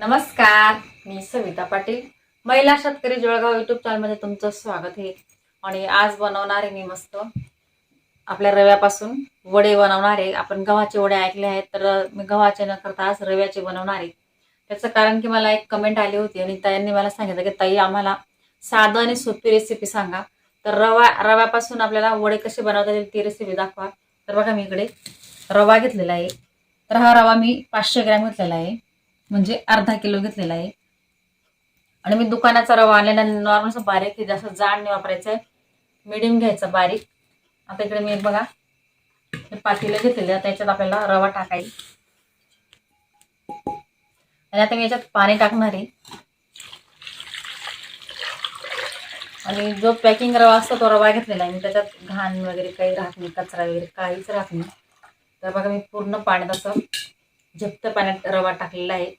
नमस्कार मी सविता पाटील. महिला शेतकरी जळगाव युट्यूब चॅनलमध्ये तुमचं स्वागत आहे. आणि आज बनवणार आहे मी मस्त आपल्या रव्यापासून वडे बनवणार आहे. आपण गव्हाचे वडे ऐकले आहेत तर मी गव्हाचे न करता आज रव्याचे बनवणार आहे. त्याचं कारण की मला एक कमेंट आली होती आणि ताईंनी मला सांगितलं की ताई आम्हाला साधं आणि सोपी रेसिपी सांगा. तर रवा रव्यापासून आपल्याला वडे कसे बनवता येईल ती रेसिपी दाखवा. तर बघा मी इकडे रवा घेतलेला आहे. तर हा रवा मी पाचशे ग्रॅम घेतलेला आहे. म्हणजे अर्धा किलो घेतलेला आहे. आणि मी दुकानाचा रवा आलेला नॉर्मल असं बारीक आहे जास्त जाड नाही वापरायचं आहे. मिडियम घ्यायचं बारीक. आता इकडे मी बघा हे पातेलं घेतलेलं त्याच्यात आपल्याला रवा टाकायचा आणि आता मी याच्यात पाणी टाकणार आहे. आणि जो पॅकिंग रवा असतो तो रवा घेतलेला आहे. मी त्याच्यात घाण वगैरे काही राहत नाही कचरा वगैरे काहीच राहत नाही. तर बघा मी पूर्ण पाण्यात असं झपत पाण्यात रवा टाकलेला आहे.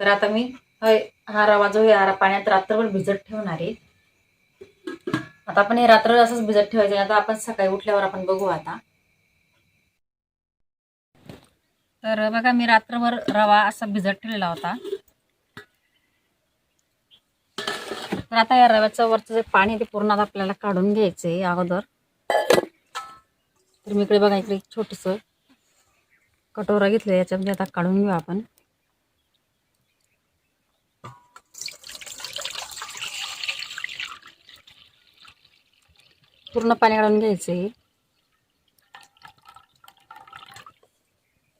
तर आता मी हा रवा जो आहे हा पाण्यात रात्रभर भिजत ठेवणार आहे. आता आपण हे रात्रभर असंच भिजत ठेवायचं आहे. आता आपण सकाळी उठल्यावर आपण बघू आता. तर बघा मी रात्रभर रवा असा भिजत ठेवलेला होता. तर आता या रव्याचं वरचं जे पाणी ते पूर्ण आता आपल्याला काढून घ्यायचं आहे अगोदर. तर मी इकडे बघा इकडे छोटस कटोरा घेतलं याच्यामध्ये आता काढून घेऊ आपण. पूर्ण पाणी काढून घ्यायचं. आहे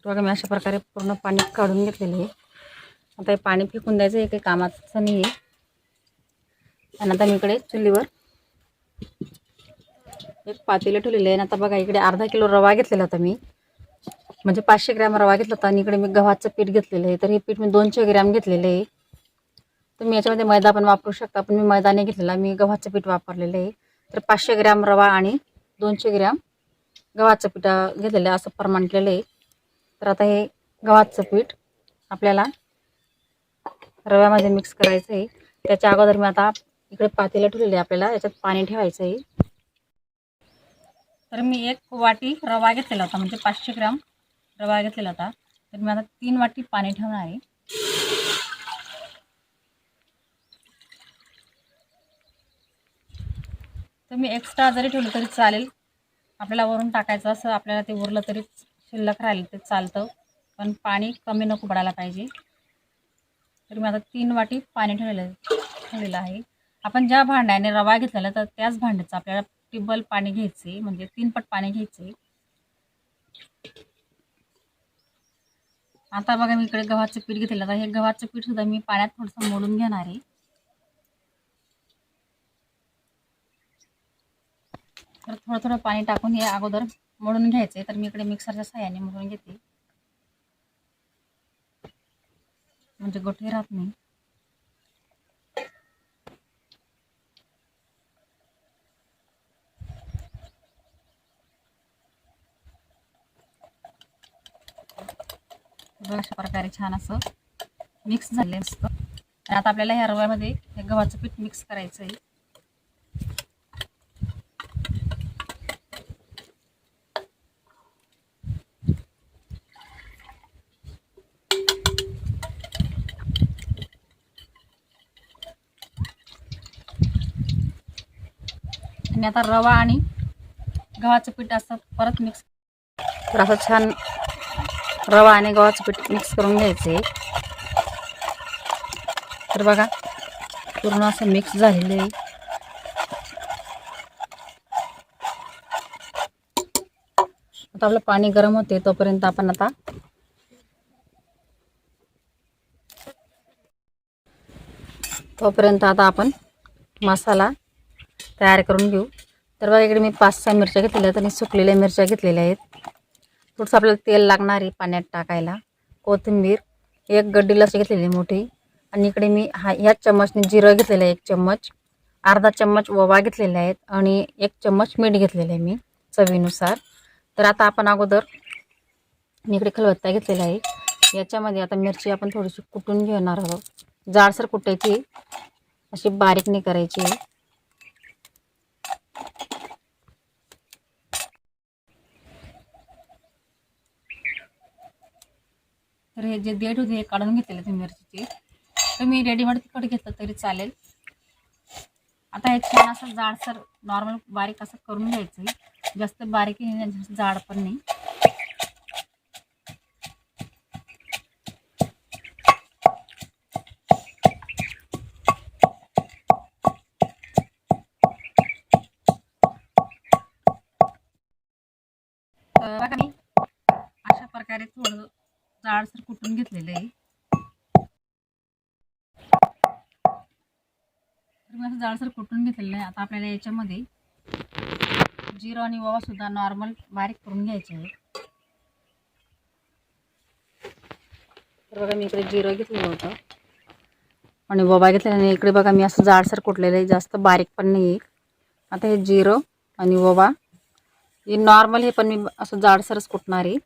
बघा मी अशा प्रकारे पूर्ण पाणी काढून घेतलेलं आहे. आता हे पाणी फेकून द्यायचं आहे काही कामाचं नाही आहे आणि आता मी इकडे चुलीवर एक पातेलं ठेवलेलं आहे. आणि आता बघा इकडे अर्धा किलो रवा घेतलेला होता मी. म्हणजे पाचशे ग्रॅम रवा घेतला होता आणि इकडे मी गव्हाचं पीठ घेतलेलं आहे. तर हे पीठ मी दोनशे ग्रॅम घेतलेलं आहे. तुम्ही याच्यामध्ये मैदा पण वापरू शकता पण मी मैदा नाही घेतलेला. मी गव्हाचं पीठ वापरलेलं आहे. तर पाचशे ग्रॅम रवा आणि दोनशे ग्रॅम गव्हाचं पीठ घेतलेलं आहे असं प्रमाण केलेलं आहे. तर आता हे गव्हाचं पीठ आपल्याला रव्यामध्ये मिक्स करायचं आहे. त्याच्या अगोदर मी आता इकडे पातेलं ठेवलेलं आहे आपल्याला याच्यात पाणी ठेवायचं आहे. तर मी एक वाटी रवा घेतलेला होता म्हणजे पाचशे ग्राम रवा घेतलेला होता. तर मी आता तीन वाटी पाणी ठेवणार आहे. तर मी एक्स्ट्रा जरी ठेवलं तरी चालेल. आपल्याला वरून टाकायचं असं आपल्याला ते उरलं तरी शिल्लक राहिलं ते चालतं. पण पाणी कमी नको पडायला पाहिजे. तर मी आता तीन वाटी पाणी ठेवलेलं ठेवलेलं आहे. आपण ज्या भांड्याने रवा घेतलेला तर त्याच भांड्याचं आपल्याला टिबल पाणी घ्यायचे म्हणजे तीन पट पाणी घ्यायचे आता बघा मी इकडे गव्हाचं पीठ घेतलेलं तर हे गव्हाचं पीठ सुद्धा मी पाण्यात थोडंसं मोडून घेणार आहे. तर थोडं थोडं पाणी टाकून हे अगोदर मोडून घ्यायचे. तर मी इकडे मिक्सरच्या साह्याने मोडून घेते. म्हणजे गोठे राहत नाही. अशा प्रकारे छान असं मिक्स झाले असतं आणि आता आपल्याला ह्या रव्यामध्ये हे गव्हाचं पीठ मिक्स करायचं आहे मी आता रवा आणि गव्हाचं पीठ असं परत मिक्स तर असं छान रवा आणि गव्हाचं पीठ मिक्स करून घ्यायचे. तर बघा पूर्ण असं मिक्स झालेलं आहे. आता आपलं पाणी गरम होते तोपर्यंत आपण आता तोपर्यंत आता आपण मसाला तयार करून घेऊ. तर बघा इकडे मी पाच सहा मिरच्या घेतलेल्या आहेत आणि सुकलेल्या मिरच्या घेतलेल्या आहेत. थोडंसं आपल्याला तेल लागणार आहे पाण्यात टाकायला. कोथिंबीर एक गड्डी लस घेतलेली आहे मोठी. आणि इकडे मी हा ह्याच चम्मचने जिरं घेतलेलं आहे एक चम्मच. अर्धा चम्मच ओवा घेतलेला आहे आणि एक चम्मच मीठ घेतलेलं आहे मी चवीनुसार. तर आता आपण अगोदर मी इकडे खलबत्ता घेतलेला आहे. याच्यामध्ये आता मिरची आपण थोडीशी कुटून घेणार आहोत. जाडसर कुटायची. अशी बारीक नाही करायची. आहे. तर हे जे देठ होते हे काढून घेतलेले ते मिरचीचे. तुम्ही रेडीमेड तिखट घेतलं तरी चालेल. आता हे छान असं जाडसर नॉर्मल बारीक असं करून घ्यायचं आहे. जास्त बारीक जाड पण नाही तर बघा मी अशा प्रकारे थोडं जाडसर कुटून घेतलेलं आहे. तर मी असं जाडसर कुटून घेतलेलं आहे. आता आपल्याला याच्यामध्ये जिरं आणि ओवा सुद्धा नॉर्मल बारीक करून घ्यायचे आहे. तर बघा मी इकडे जिरं घेतलेलं होतं. आणि ओवा घेतलेला आणि इकडे बघा मी असं जाडसर कुटलेलं आहे. जास्त बारीक पण नाही आहे आता हे जिरं आणि ओवा हे नॉर्मल हे पण मी असं जाडसरच कुटणार आहे.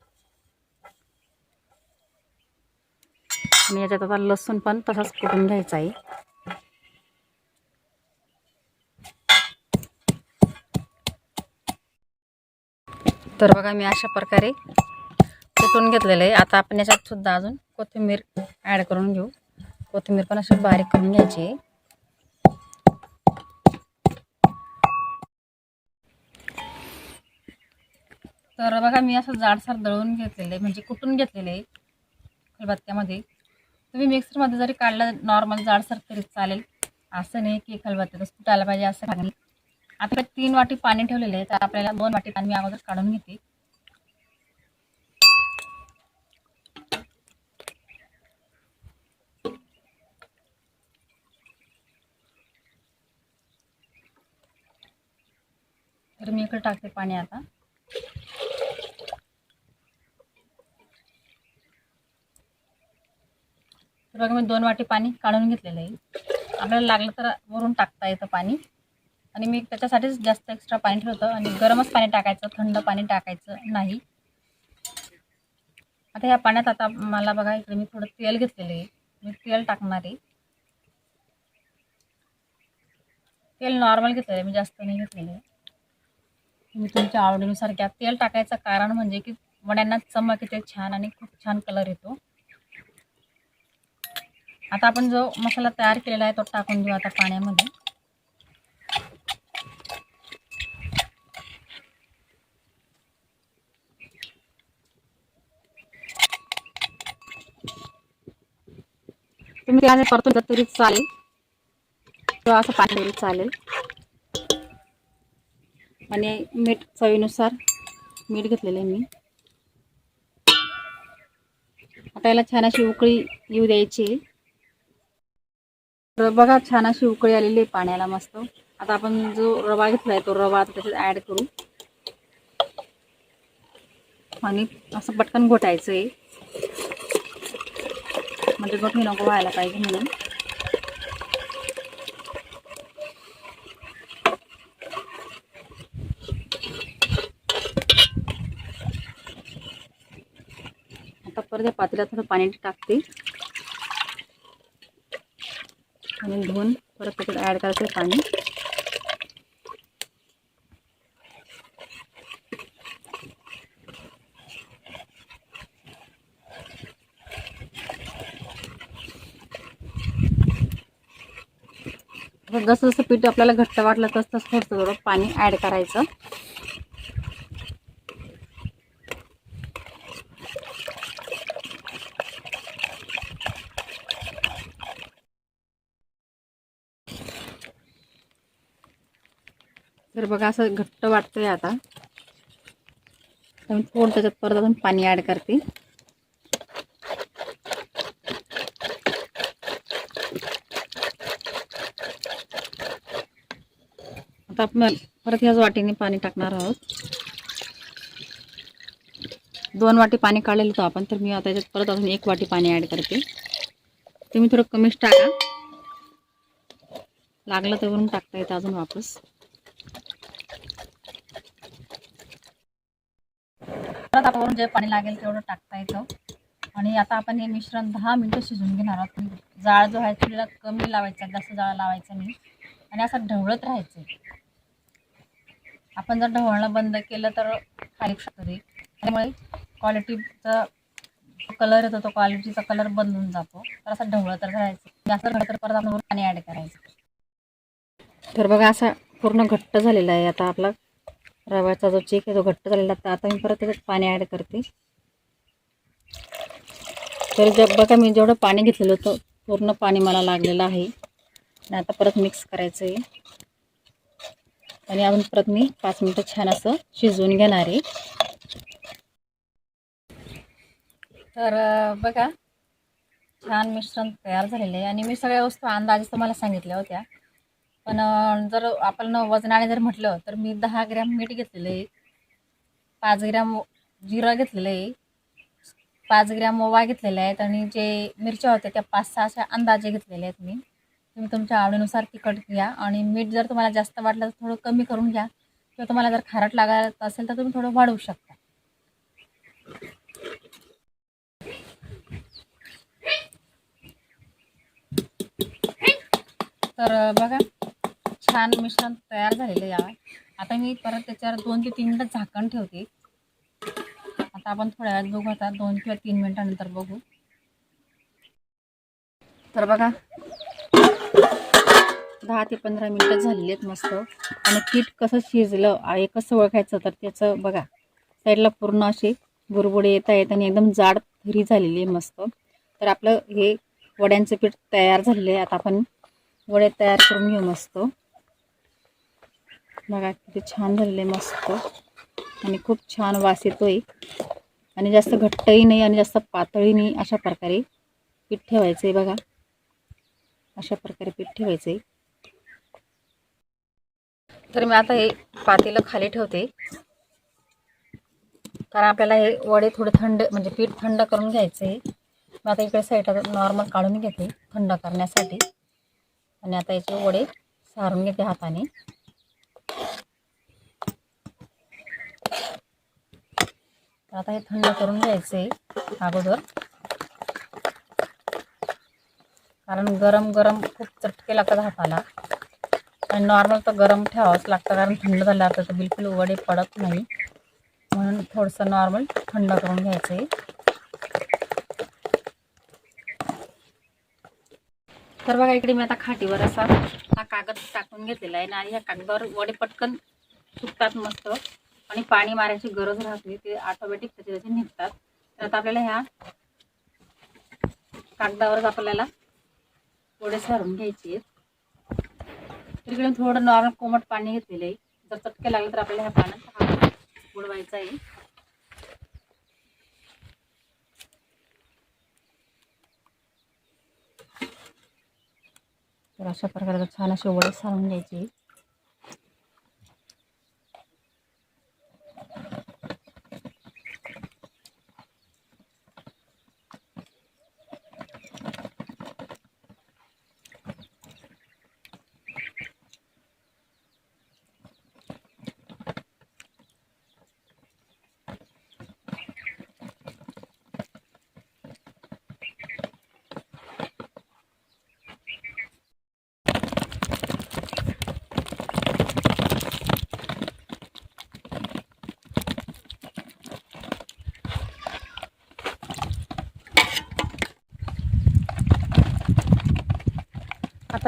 आणि याच्यात आता लसूण पण तसाच कुटून घ्यायचा आहे. तर बघा मी अशा प्रकारे कुटून घेतलेलं आहे. आता आपण याच्यात सुद्धा अजून कोथिंबीर ॲड करून घेऊ. कोथिंबीर पण अशी बारीक करून घ्यायची आहे. तर बघा मी असं जाडसार दळून घेतलेलं आहे. म्हणजे कुटून घेतलेलं आहे. खलबत्त्यामध्ये. तुम्ही मिक्सरमध्ये जरी काढलं नॉर्मल जाडसर तरी चालेल. असं नाही की खलबत्त्यातच कुटायला पाहिजे असं काही नाही. आता तीन वाटी पाणी ठेवलेले आहे तर आपल्याला दोन वाटी पाणी मी अगोदर काढून घेते. तर मी इकडे टाकते पाणी आता. तर बघा मी दोन वाटी पाणी काढून घेतलेलं आहे. आपल्याला लागलं तर वरून टाकता येतं पाणी. आणि मी त्याच्यासाठीच जास्त एक्स्ट्रा पाणी ठेवतं आणि गरमच पाणी टाकायचं थंड पाणी टाकायचं नाही. आता ह्या पाण्यात आता मला बघा इकडे मी थोडं तेल घेतलेलं आहे. मी तेल टाकणार आहे. तेल नॉर्मल घेतलेलं आहे मी जास्त नाही घेतलेलं आहे. तुम्ही तुमच्या आवडीनुसार घ्या. तेल टाकायचं कारण म्हणजे की वड्यांना चमक येते छान आणि खूप छान कलर येतो. आता आपण जो मसाला तयार केलेला आहे तो टाकून देऊ आता पाण्यामध्ये. तुम्ही त्याने परतून घेतलं तरी चालेल. किंवा असं पाणी तरी चालेल. आणि मीठ चवीनुसार मीठ घेतलेलं आहे मी. आता याला छान अशी उकळी येऊ द्यायची आहे. तर बघा छान अशी उकळी आलेली आहे पाण्याला मस्त. आता आपण जो रवा घेतला आहे तो रवा आता त्याच्यात ॲड करू. आणि असं पटकन घोटायचं आहे म्हणजे गोठी नको व्हायला पाहिजे म्हणून. आता परत या पातेल्यात थोडं पाणी टाकते. आणि धुवून परत त्याच्यात ॲड करायचं पाणी. जसं जसं पीठ आपल्याला घट्ट वाटलं तसं तसं थोडं थोडं पाणी ॲड करायचं. तर बघा असं घट्ट वाटतंय आता. मी थोडं त्याच्यात परत अजून पाणी ॲड करते. आता आपण परत ह्याच वाटीने पाणी टाकणार आहोत. दोन वाटी पाणी काढलेलं होतं आपण तर मी आता याच्यात परत अजून एक वाटी पाणी ॲड करते. तुम्ही थोडं कमीच टाका. लागलं तर वरून टाकता येतं अजून वापस परत आता वरून जे पाणी लागेल तेवढं टाकता येतं. आणि आता आपण हे मिश्रण दहा मिनटं शिजून घेणार आहोत. जाळ जो आहे चुलीला कमी लावायचा जास्त जाळ लावायचा नाही. आणि असं ढवळत राहायचं आपण जर ढवळणं बंद केलं तर खाली शकतो ते. त्यामुळे क्वालिटीचा कलर येतो तो क्वालिटीचा कलर बदलून जातो. तर असं ढवळत तर राहायचं. जास्त ढवळं तर परत आपण पाणी ॲड करायचं. तर बघा असा पूर्ण घट्ट झालेला आहे. आता आपला रव्याचा जो चेक आहे तो घट्ट झालेला तर आता मी परत त्याच्यात पाणी ॲड करते. तर जब बघा मी जेवढं पाणी घेतलेलं होतं पूर्ण पाणी मला लागलेलं आहे. आणि आता परत मिक्स करायचं आहे आणि अजून परत मी पाच मिनटं छान असं शिजवून घेणार आहे. तर बघा छान मिश्रण तयार झालेलं आहे. आणि मी सगळ्या वस्तू अंदाजे तुम्हाला सांगितल्या होत्या. पण जर आपण वजनाने जर म्हटलं तर मी दहा ग्रॅम मीठ घेतलेलं आहे. पाच ग्रॅम जिरं घेतलेलं आहे. पाच ग्रॅम ओवा घेतलेला आहेत आणि जे मिरच्या होत्या त्या पाच सहाशे अंदाजे घेतलेल्या आहेत मी. तुम्ही तुमच्या आवडीनुसार तिखट घ्या आणि मीठ जर तुम्हाला जास्त वाटलं तर थोडं कमी करून घ्या. किंवा तुम्हाला जर खारट लागत असेल तर तुम्ही थोडं वाढवू शकता. तर बघा. छान मिश्रण तयार झालेलं यावर. आता मी परत त्याच्यावर दोन ते तीन मिनटं झाकण ठेवते. आता आपण थोड्या वेळात बघू आता दोन किंवा तीन मिनिटानंतर बघू. तर बघा दहा ते पंधरा मिनटं झालेली आहेत मस्त. आणि पीठ कसं शिजलं आहे कसं ओळखायचं तर त्याचं बघा. साईडला पूर्ण असे बुरबुडे येत आहेत आणि एकदम जाड थरी झालेली आहे मस्त. तर आपलं हे वड्यांचं पीठ तयार झालेलं आहे. आता आपण वडे तयार करून घेऊ मस्त. बघा किती छान झालेलं आहे मस्त. आणि खूप छान वास येतोय. आणि जास्त घट्टही नाही आणि जास्त पातळी नाही अशा प्रकारे पीठ ठेवायचं आहे बघा. अशा प्रकारे पीठ ठेवायचं आहे तर मी आता हे पातेलं खाली ठेवते. कारण आपल्याला हे वडे थोडे थंड म्हणजे पीठ थंड करून घ्यायचं आहे मी आता इकडे साईडला नॉर्मल काढून घेते थंड करण्यासाठी. आणि आता याचे वडे सारून घेते हाताने. तर आता हे थंड करून घ्यायचं आहे अगोदर. कारण गरम गरम खूप चटके लागतात हाताला. आणि नॉर्मल तर गरम ठेवावंच लागतं कारण थंड झाल्यावर तर बिलकुल वडे पडत नाही. म्हणून थोडंसं नॉर्मल थंड करून घ्यायचं. आहे तर बघा इकडे मी आता खाटीवर असा हा कागद टाकून घेतलेला आहे आणि ह्या कागदावर वडे पटकन सुकतात मस्त. आणि पाणी मारायची गरज राहत नाही ते ऑटोमॅटिक त्याचे त्याचे निघतात. तर आता आपल्याला ह्या कागदावरच आपल्याला थोडेसे हरून घ्यायचे आहेत. तर थोडं नॉर्मल कोमट पाणी घेतलेलं आहे. जर चटके लागले तर आपल्याला ह्या पाण्यात हा बुडवायचा आहे. तर अशा प्रकारे छान असे वडे सारून घ्यायचे.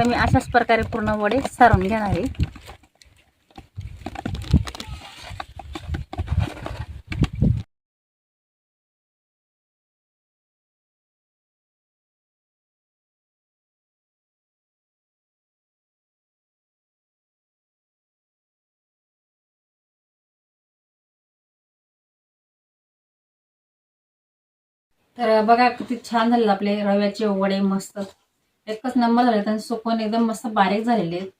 मी अशाच प्रकारे पूर्ण वडे सारून घेणार आहे. तर बघा किती छान झाले आपले रव्याचे वडे मस्त. एकच नंबर झाले आणि सुकून एकदम मस्त बारीक झालेले आहेत.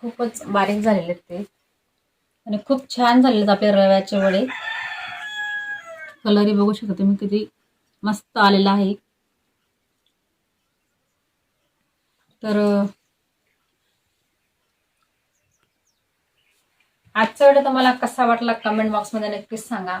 खूपच बारीक झालेले आहेत ते. आणि खूप छान झालेले आपल्या आपले रव्याचे वडे. कलरही बघू शकता तुम्ही किती मस्त आलेला आहे. तर आजचा व्हिडिओ तुम्हाला कसा वाटला कमेंट बॉक्समध्ये नक्कीच सांगा.